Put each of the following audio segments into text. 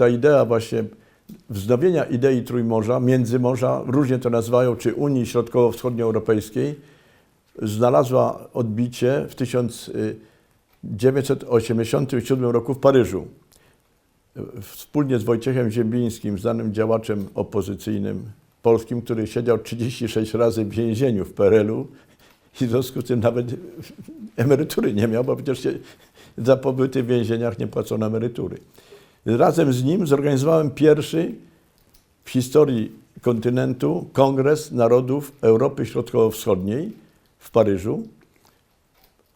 ta idea właśnie wznowienia idei Trójmorza, Międzymorza, różnie to nazywają, czy Unii Środkowo-Wschodnioeuropejskiej, znalazła odbicie w 1987 roku w Paryżu. Wspólnie z Wojciechem Ziembińskim, znanym działaczem opozycyjnym polskim, który siedział 36 razy w więzieniu w PRL-u i w związku z tym nawet emerytury nie miał, bo przecież się za pobyty w więzieniach nie płacono emerytury. Razem z nim zorganizowałem pierwszy w historii kontynentu Kongres Narodów Europy Środkowo-Wschodniej w Paryżu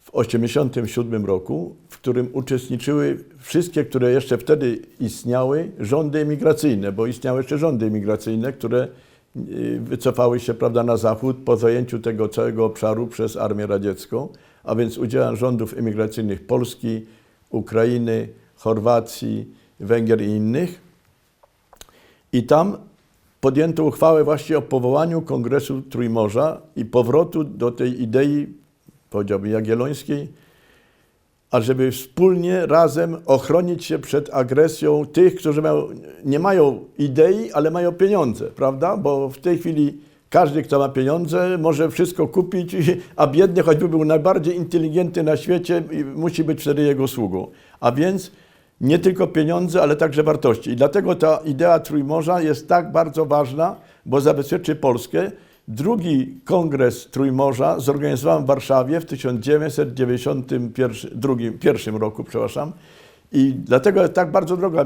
w 1987 roku, w którym uczestniczyły wszystkie, które jeszcze wtedy istniały, rządy emigracyjne, bo istniały jeszcze rządy emigracyjne, które y, wycofały się prawda, na zachód po zajęciu tego całego obszaru przez Armię Radziecką, a więc udziałem rządów emigracyjnych Polski, Ukrainy, Chorwacji, Węgier i innych. I tam podjęto uchwałę właśnie o powołaniu Kongresu Trójmorza i powrotu do tej idei, powiedziałbym, jagiellońskiej, ażeby wspólnie, razem ochronić się przed agresją tych, którzy mają, nie mają idei, ale mają pieniądze, prawda? Bo w tej chwili każdy, kto ma pieniądze, może wszystko kupić, a biedny, choćby był najbardziej inteligentny na świecie, musi być wtedy jego sługą. A więc nie tylko pieniądze, ale także wartości. I dlatego ta idea Trójmorza jest tak bardzo ważna, bo zabezpieczy Polskę. Drugi kongres Trójmorza zorganizowałem w Warszawie w 1991 pierwszym roku, przepraszam. I dlatego tak bardzo droga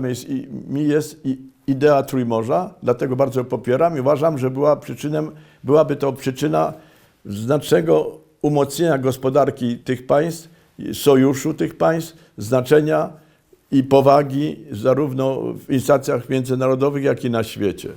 mi jest, idea Trójmorza, dlatego bardzo popieram i uważam, że była przyczynem, byłaby to przyczyna znacznego umocnienia gospodarki tych państw, sojuszu tych państw, znaczenia i powagi zarówno w instancjach międzynarodowych, jak i na świecie.